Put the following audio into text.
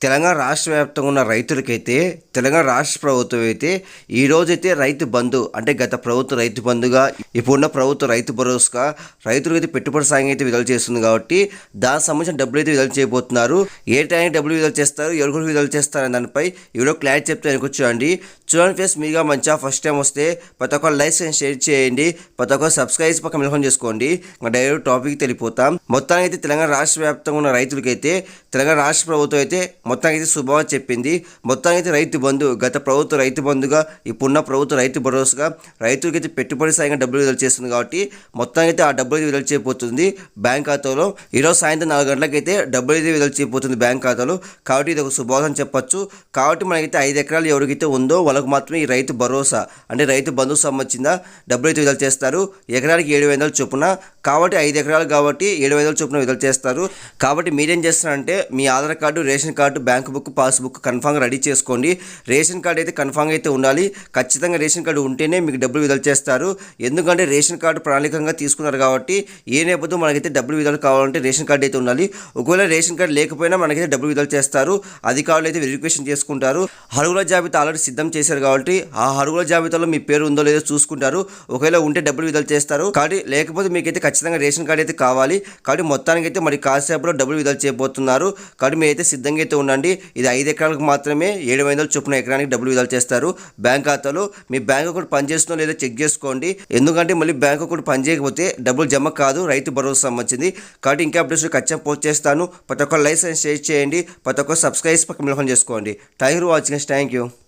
తెలంగాణ రాష్ట్ర వ్యాప్తంగా ఉన్న రైతులకైతే తెలంగాణ రాష్ట్ర ప్రభుత్వం అయితే ఈ రోజైతే రైతు బంధు అంటే గత ప్రభుత్వ రైతు బంధుగా ఇప్పుడున్న ప్రభుత్వ రైతు భరోసాగా రైతులకు అయితే పెట్టుబడి సాయం అయితే విడుదల చేస్తుంది కాబట్టి దానికి సంబంధించిన డబ్బులు అయితే విడుదల చేయబోతున్నారు. ఏ టైంకి డబ్బులు విడుదల చేస్తారు ఎవరికి కూడా విడుదల చేస్తారు అనే దానిపై ఈరోజు క్లారిటీ చెప్తే అనుకోవచ్చండి చూడండి ఫేస్ మీగా మంచిగా ఫస్ట్ టైం వస్తే ప్రతి ఒక్క లైక్ అండ్ షేర్ చేయండి. ప్రతి ఒక్క సబ్స్క్రైబ్ పక్కన మెలకొని చేసుకోండి. డైరెక్ట్ టాపిక్ తెలిపోతాం మొత్తానికి అయితే తెలంగాణ రాష్ట్ర వ్యాప్తంగా ఉన్న రైతులకైతే తెలంగాణ రాష్ట్ర ప్రభుత్వం అయితే మొత్తానికి అయితే శుభవార్త చెప్పింది. మొత్తానికి అయితే రైతు బంధు గత ప్రభుత్వ రైతు బంధుగా ఇప్పుడున్న ప్రభుత్వ రైతు భరోసాగా రైతులకైతే పెట్టుబడి సాయంగా డబ్బులు విడుదల చేస్తుంది కాబట్టి మొత్తానికి అయితే ఆ డబ్బులు అయితే విడుదల చేయబోతుంది బ్యాంక్ ఖాతాలో. ఈరోజు సాయంత్రం నాలుగు గంటలకైతే డబ్బులు అయితే విడుదల చేయబోతుంది బ్యాంక్ ఖాతాలో. కాబట్టి ఇది ఒక శుభవార్త అని చెప్పొచ్చు. కాబట్టి మనకైతే ఐదు ఎకరాలు ఎవరికైతే ఉందో వాళ్ళకు మాత్రమే ఈ రైతు భరోసా అంటే రైతు బంధుకు సంబంధించిన డబ్బులు అయితే విడుదల చేస్తారు. ఎకరానికి ఏడు వందల చొప్పున కాబట్టి ఐదు ఎకరాలు కాబట్టి ఏడు వందల చొప్పున విడుదల చేస్తారు. కాబట్టి మీరేం చేస్తారంటే మీ Aadhaar card ration card bank book passbook కన్ఫామ్గా రెడీ చేసుకోండి. రేషన్ కార్డు అయితే కన్ఫామ్గా అయితే ఉండాలి. ఖచ్చితంగా రేషన్ కార్డు ఉంటేనే మీకు డబ్బులు విడుదల చేస్తారు. ఎందుకంటే రేషన్ కార్డు ప్రణాళికంగా తీసుకున్నారు కాబట్టి ఏ నేపథ్యం మనకైతే డబ్బులు విడుదల కావాలంటే రేషన్ కార్డు అయితే ఉండాలి. ఒకవేళ రేషన్ కార్డు లేకపోయినా మనకైతే డబ్బులు విడుదల చేస్తారు. అధికారులు అయితే వెరిఫికేషన్ చేసుకుంటారు. అరుగుల జాబితా ఆల్రెడీ సిద్ధం చేశారు కాబట్టి ఆ అరుగుల జాబితాలో మీ పేరు ఉందో లేదో చూసుకుంటారు. ఒకవేళ ఉంటే డబ్బులు విడుదల చేస్తారు. కాబట్టి లేకపోతే మీకైతే ఖచ్చితంగా రేషన్ కార్డు అయితే కావాలి. కాబట్టి మొత్తానికి అయితే మరి కాసేపులో డబ్బులు విడుదల చేయబోతున్నారు. కాబట్టి మీరైతే సిద్ధంగా అయితే ఉండండి. ఇది ఐదు ఎకరాలకు మాత్రమే ఏడు వందల చొప్పున ఎకరానికి డబ్బులు విడుదల చేస్తారు. బ్యాంక్ ఖాతాలో మీ బ్యాంక్ అకౌంట్ పనిచేస్తుందో లేదో చెక్ చేసుకోండి. ఎందుకంటే మళ్ళీ బ్యాంక్ అకౌంట్ పనిచేయకపోతే డబ్బులు జమ కాదు రైతు భరోసా సంబంధించింది. కాబట్టి ఇంకా అప్డేట్స్ ఖచ్చితంగా పోస్ట్ చేస్తాను. ప్రతి ఒక్క లైసెన్స్ షేర్ చేయండి. ప్రతి ఒక్క సబ్స్క్రైబ్ పక్కన మిలహం చేసుకోండి. Thank you watching thank you.